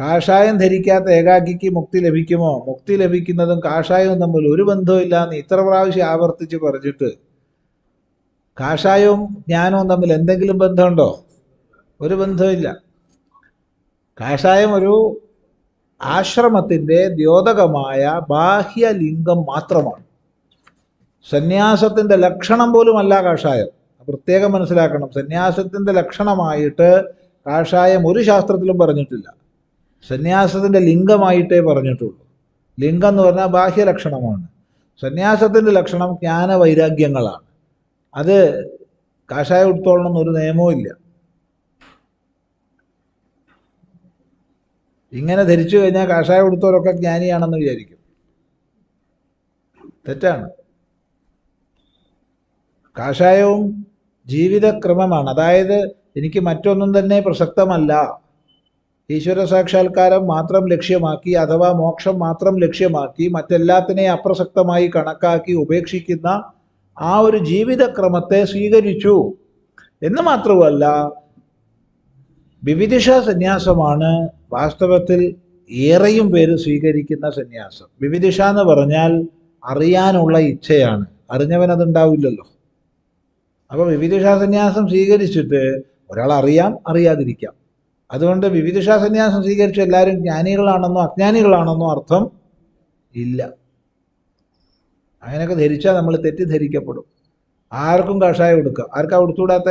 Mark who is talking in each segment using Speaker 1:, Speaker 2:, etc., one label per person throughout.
Speaker 1: കാഷായം ധരിക്കാത്ത ഏകാക്കിക്ക് മുക്തി ലഭിക്കുമോ? മുക്തി ലഭിക്കുന്നതും കാഷായവും തമ്മിൽ ഒരു ബന്ധവുമില്ല എന്ന് ഇത്ര പ്രാവശ്യം ആവർത്തിച്ച് പറഞ്ഞിട്ട് കാഷായവും ജ്ഞാനവും തമ്മിൽ എന്തെങ്കിലും ബന്ധമുണ്ടോ? ഒരു ബന്ധമില്ല കാഷായം ഒരു ആശ്രമത്തിന്റെ ദ്യോതകമായ ബാഹ്യലിംഗം മാത്രമാണ്. സന്യാസത്തിന്റെ ലക്ഷണം പോലുമല്ല കാഷായം. പ്രത്യേകം മനസ്സിലാക്കണം. സന്യാസത്തിന്റെ ലക്ഷണമായിട്ട് കാഷായം ഒരു ശാസ്ത്രത്തിലും പറഞ്ഞിട്ടില്ല. സന്യാസത്തിന്റെ ലിംഗമായിട്ടേ പറഞ്ഞിട്ടുള്ളൂ. ലിംഗം എന്ന് പറഞ്ഞാൽ ബാഹ്യലക്ഷണമാണ് സന്യാസത്തിന്റെ ലക്ഷണം ജ്ഞാന വൈരാഗ്യങ്ങളാണ് അത് കാഷായം എടുത്തോളണം എന്നൊരു നിയമവും ഇല്ല. ഇങ്ങനെ ധരിച്ചു കഴിഞ്ഞാൽ കാഷായം എടുത്തവരൊക്കെ ജ്ഞാനിയാണെന്ന് വിചാരിക്കും. തെറ്റാണ്. കാഷായവും ജീവിതക്രമമാണ്. അതായത് എനിക്ക് മറ്റൊന്നും തന്നെ പ്രസക്തമല്ല. ഈശ്വര സാക്ഷാത്കാരം മാത്രം ലക്ഷ്യമാക്കി അഥവാ മോക്ഷം മാത്രം ലക്ഷ്യമാക്കി മറ്റെല്ലാത്തിനെ അപ്രസക്തമായി കണക്കാക്കി ഉപേക്ഷിക്കുന്ന ആ ഒരു ജീവിതക്രമത്തെ സ്വീകരിച്ചു. എന്ന് മാത്രമല്ല വിവിധിഷ സന്യാസമാണ് വാസ്തവത്തിൽ ഏറെയും പേര് സ്വീകരിക്കുന്ന സന്യാസം. വിവിധിഷ എന്ന് പറഞ്ഞാൽ അറിയാനുള്ള ഇച്ഛയാണ്. അറിഞ്ഞവൻ അതുണ്ടാവില്ലല്ലോ അപ്പോൾ വിവിധിഷാ സന്യാസം സ്വീകരിച്ചിട്ട് ഒരാൾ അറിയാം അറിയാതിരിക്കാം. അതുകൊണ്ട് വിവിധിഷാ സന്യാസം സ്വീകരിച്ച എല്ലാവരും ജ്ഞാനികളാണെന്നോ അജ്ഞാനികളാണെന്നോ അർത്ഥം ഇല്ല. അങ്ങനെയൊക്കെ ധരിച്ചാൽ നമ്മൾ തെറ്റിദ്ധരിക്കപ്പെടും. ആർക്കും കഷായം കൊടുക്കുക ആർക്കാ കൊടുത്തുകൂടാത്ത?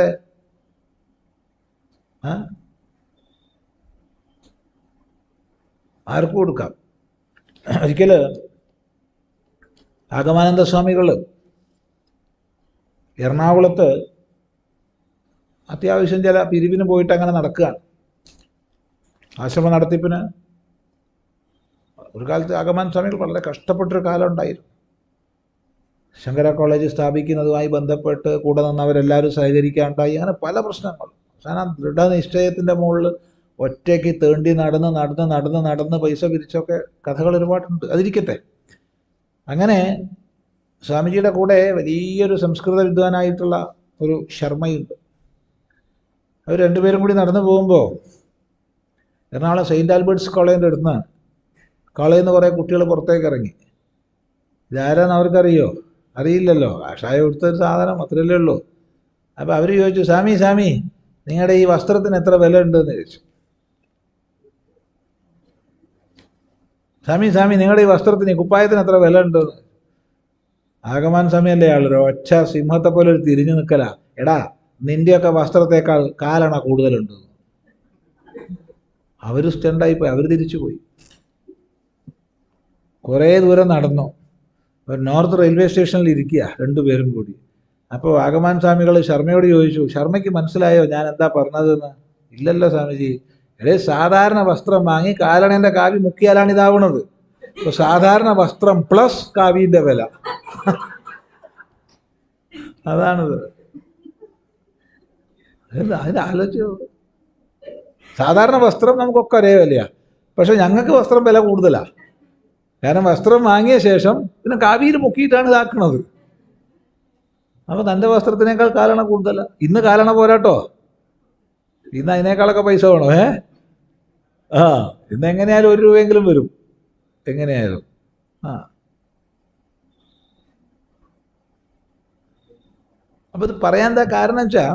Speaker 1: ആർക്കും കൊടുക്കാം. ഒരിക്കൽ ആഗമാനന്ദ സ്വാമികൾ എറണാകുളത്ത് അത്യാവശ്യം ചില പിരിവിന് പോയിട്ട് അങ്ങനെ നടക്കുകയാണ്. ആശ്രമ നടത്തിപ്പിന് ഒരു കാലത്ത് ആഗമാൻ സ്വാമികൾ വളരെ കഷ്ടപ്പെട്ടൊരു കാലം ഉണ്ടായിരുന്നു. ശങ്കര കോളേജ് സ്ഥാപിക്കുന്നതുമായി ബന്ധപ്പെട്ട് കൂടെ നിന്നവരെല്ലാവരും സഹകരിക്കാണ്ടായി. അങ്ങനെ പല പ്രശ്നങ്ങളും. അവസാനം ദൃഢനിശ്ചയത്തിന്റെ മുകളിൽ ഒറ്റയ്ക്ക് തേണ്ടി നടന്ന് നടന്ന് നടന്ന് നടന്ന് പൈസ പിരിച്ചൊക്കെ കഥകൾ ഒരുപാടുണ്ട്. അതിരിക്കട്ടെ. അങ്ങനെ സ്വാമിജിയുടെ കൂടെ വലിയൊരു സംസ്കൃത വിദ്വാനായിട്ടുള്ള ഒരു ശർമ്മയുണ്ട്. അവർ രണ്ടുപേരും കൂടി നടന്നു പോകുമ്പോൾ എറണാകുളം സെയിന്റ് ആൽബർട്ട്സ് കോളേജിന്റെ അടുത്ത് കോളേജിൽ നിന്ന് കുറേ കുട്ടികൾ പുറത്തേക്ക് ഇറങ്ങി. ഇതാരാന്ന് അവർക്കറിയോ? അറിയില്ലല്ലോ. ആഷായ കൊടുത്തൊരു സാധനം അത്രയല്ലേ ഉള്ളൂ. അപ്പോൾ അവർ ചോദിച്ചു സ്വാമി സ്വാമി നിങ്ങളുടെ ഈ വസ്ത്രത്തിന് എത്ര വില ഉണ്ടെന്ന് ചോദിച്ചു. സ്വാമി സ്വാമി നിങ്ങളുടെ ഈ വസ്ത്രത്തിന് കുപ്പായത്തിന് എത്ര വില ഉണ്ടെന്ന് ആഗമാൻ സമയല്ലേ ഒരു ഒച്ച സിംഹത്തെ പോലെ ഒരു തിരിഞ്ഞു നിൽക്കല എടാ നിന്റെയൊക്കെ വസ്ത്രത്തെക്കാൾ കാലണ കൂടുതലുണ്ട്. അവർ സ്റ്റണ്ടായി പോയി അവർ തിരിച്ചു പോയി. കുറേ ദൂരം നടന്നു. ഒരു നോർത്ത് റെയിൽവേ സ്റ്റേഷനിൽ ഇരിക്കുക രണ്ടുപേരും കൂടി. അപ്പോൾ വാഗമാൻ സ്വാമികൾ ശർമ്മയോട് ചോദിച്ചു ശർമ്മയ്ക്ക് മനസ്സിലായോ ഞാൻ എന്താ പറഞ്ഞതെന്ന്? ഇല്ലല്ലോ സ്വാമിജി. എടേ സാധാരണ വസ്ത്രം വാങ്ങി കാലണേന്റെ കാവി മുക്കിയാലാണ് ഇതാവണത്. അപ്പോൾ സാധാരണ വസ്ത്രം പ്ലസ് കാവിന്റെ വില. അതാണിത്. അത് അതിന് ആലോചിച്ചു സാധാരണ വസ്ത്രം നമുക്കൊക്കെ ഒരേ വിലയാണ് പക്ഷെ ഞങ്ങൾക്ക് വസ്ത്രം വില കൂടുതലാണ് കാരണം വസ്ത്രം വാങ്ങിയ ശേഷം പിന്നെ കാവിയിൽ മുക്കിയിട്ടാണ് ഇതാക്കണത്. അപ്പോൾ തന്റെ വസ്ത്രത്തിനേക്കാൾ കാലണ കൂടുതല. ഇന്ന് കാലണ പോരാട്ടോ. ഇന്ന് അതിനേക്കാളൊക്കെ പൈസ വേണോ ഏ? ആ ഇന്ന് എങ്ങനെയായാലും ഒരു രൂപയെങ്കിലും വരും. എങ്ങനെയായാലും. ആ. അപ്പോൾ ഇത് പറയാൻ എന്താ കാരണം വെച്ചാൽ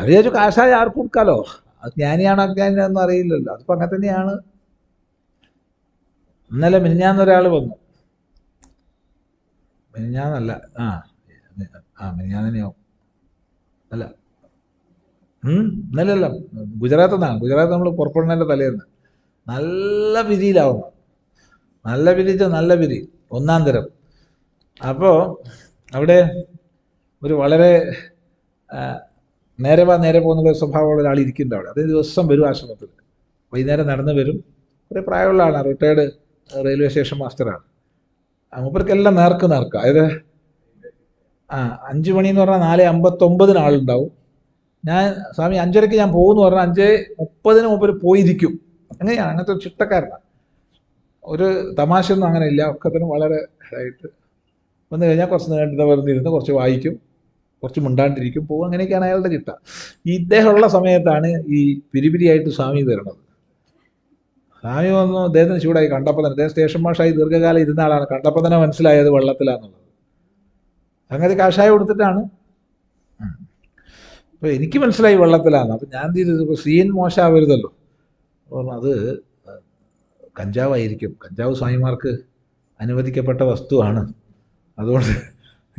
Speaker 1: അറിയാച്ചു കാശായ ആർക്കും കൊടുക്കാലോ. അത് ജ്ഞാനിയാണോ അജ്ഞാനിയാണെന്ന് അറിയില്ലല്ലോ. അതിപ്പോൾ അങ്ങനെ തന്നെയാണ്. ഇന്നലെ മിനിഞ്ഞാന്നൊരാൾ വന്നു. മിനിഞ്ഞാന്നല്ല ആ ആ മിനിഞ്ഞാൻ തന്നെയാവും അല്ല ഇന്നലല്ല ഗുജറാത്തിൽ നിന്നാണ് ഗുജറാത്ത് നമ്മൾ പുറപ്പെടുന്നതിന്റെ തലേന്ന്. നല്ല വിരിയിലാവുന്നു. നല്ല വിരിച്ച നല്ല വിരി ഒന്നാം തരം. അപ്പോൾ അവിടെ ഒരു വളരെ നേരെ വാ നേരെ പോകുന്ന സ്വഭാവമുള്ള ഒരാൾ ഇരിക്കുന്നുണ്ട് അവിടെ. അതേ ദിവസം വരും ആശ്രമത്തിൽ. വൈകുന്നേരം നടന്നു വരും. ഒരു പ്രായമുള്ള ആളാണ്. റിട്ടയർഡ് റെയിൽവേ സ്റ്റേഷൻ മാസ്റ്ററാണ്. മൂപ്പർക്കെല്ലാം നേർക്ക് നേർക്ക്. അതായത് ആ അഞ്ച് മണി എന്ന് പറഞ്ഞാൽ നാല് അമ്പത്തൊമ്പതിന് ആളുണ്ടാവും. ഞാൻ സ്വാമി അഞ്ചരയ്ക്ക് ഞാൻ പോകുമെന്ന് പറഞ്ഞാൽ അഞ്ച് മുപ്പതിന് മുമ്പ് പോയിരിക്കും. അങ്ങനെയാണ്. അങ്ങനത്തെ ഒരു ചിട്ടക്കാരനാണ്. ഒരു തമാശയൊന്നും അങ്ങനെ ഇല്ല. ഒക്കത്തിനും വളരെ ഇതായിട്ട് വന്നു കഴിഞ്ഞാൽ കുറച്ച് നീണ്ടുന്ന വെറുതെ കുറച്ച് വായിക്കും കുറച്ച് മിണ്ടാണ്ടിരിക്കും പോകും. അങ്ങനെയൊക്കെയാണ് അയാളുടെ ചിട്ട. ഈ ഇദ്ദേഹമുള്ള സമയത്താണ് ഈ പിരിപിരിയായിട്ട് സ്വാമി വരുന്നത്. സ്വാമി വന്നു അദ്ദേഹത്തിന് ചൂടായി. കണ്ടപ്പോൾ തന്നെ അദ്ദേഹം സ്റ്റേഷൻ മാഷായി ദീർഘകാലം ഇരുന്ന ആളാണ്. കണ്ടപ്പോൾ തന്നെ മനസ്സിലായത് വെള്ളത്തിലാന്നുള്ളത്. അങ്ങനെ കാഷായം കൊടുത്തിട്ടാണ്. അപ്പോൾ എനിക്ക് മനസ്സിലായി വെള്ളത്തിലാണ് അപ്പം ഞാൻ ചെയ്തത് സീൻ മോശമാവരുതല്ലോ അത് കഞ്ചാവായിരിക്കും. കഞ്ചാവ് സ്വാമിമാർക്ക് അനുവദിക്കപ്പെട്ട വസ്തുവാണ്. അതുകൊണ്ട്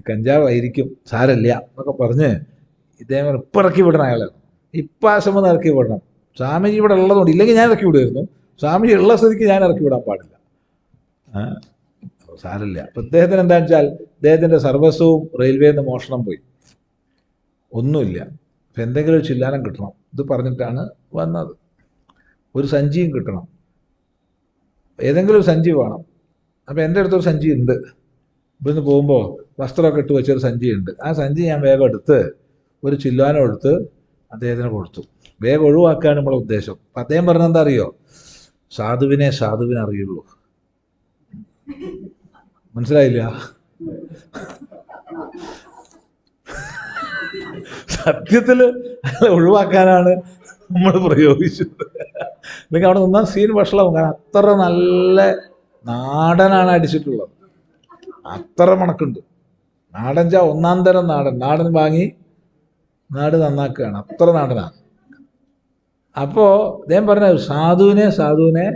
Speaker 1: കഞ്ചാവായിരിക്കും സാരല്ല എന്നൊക്കെ പറഞ്ഞ് ഇദ്ദേഹം ഇപ്പം ഇറക്കി വിടണം അയാളെ. ഇപ്പം ആശ്രമം ഇറക്കി വിടണം. സ്വാമിജി ഇവിടെ ഉള്ളതുകൊണ്ട് ഇല്ലെങ്കിൽ ഞാൻ ഇറക്കി വിടുമായിരുന്നു. സ്വാമിജി ഉള്ള സ്ഥിതിക്ക് ഞാൻ ഇറക്കി വിടാൻ പാടില്ല. സാരല്ല അപ്പോൾ അപ്പം ഇദ്ദേഹത്തിന് എന്താണെന്ന് വെച്ചാൽ ഇദ്ദേഹത്തിന്റെ സർവസ്വവും റെയിൽവേയിൽ നിന്ന് മോഷണം പോയി. ഒന്നുമില്ല. അപ്പം എന്തെങ്കിലും ഒരു ചില്ലാനം കിട്ടണം. ഇത് പറഞ്ഞിട്ടാണ് വന്നത്. ഒരു സഞ്ചിയും കിട്ടണം. ഏതെങ്കിലും ഒരു സഞ്ചി വേണം. അപ്പം എന്റെ അടുത്തൊരു സഞ്ചി ഉണ്ട്. ഇവിടുന്ന് പോകുമ്പോൾ വസ്ത്രമൊക്കെ ഇട്ട് വെച്ചൊരു സഞ്ചി ഉണ്ട് ആ സഞ്ചി ഞാൻ വേഗം എടുത്ത് ഒരു ചില്ലാനം എടുത്ത് അദ്ദേഹത്തിന് കൊടുത്തു. വേഗം ഒഴിവാക്കുകയാണ് നമ്മളെ ഉദ്ദേശം. അപ്പം അദ്ദേഹം പറഞ്ഞെന്താ അറിയോ? സാധുവിനെ സാധുവിനെ അറിയുള്ളൂ. മനസ്സിലായില്ല? സത്യത്തിൽ ഒഴിവാക്കാനാണ് നമ്മൾ പ്രയോഗിച്ചത്. നിങ്ങൾക്ക് അവിടെ നിന്നാൽ സീൻ വഷളാവും. കാരണം അത്ര നല്ല നാടനാണ് അടിച്ചിട്ടുള്ളത്. അത്ര മണക്കുണ്ട്. നാടൻ ചാ ഒന്നാം തരം നാടൻ. നാടൻ വാങ്ങി നാട് നന്നാക്കുകയാണ്. അത്ര നാടനാണ് അപ്പോ അദ്ദേഹം പറഞ്ഞ സാധുവിനെ സാധുവിനെ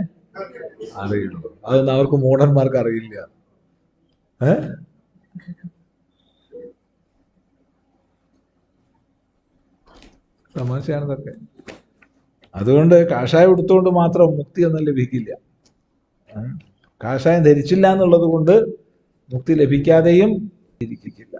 Speaker 1: അറിയുള്ളൂ. അതൊന്നും അവർക്ക് മൂഢന്മാർക്ക് അറിയില്ല. ഏ? തമാശയാണിതൊക്കെ അതുകൊണ്ട് കാഷായം എടുത്തുകൊണ്ട് മാത്രം മുക്തി ഒന്നും ലഭിക്കില്ല. കാഷായം ധരിച്ചില്ല എന്നുള്ളത് കൊണ്ട് മുക്തി ലഭിക്കാതെയും ഇരിക്കില്ല.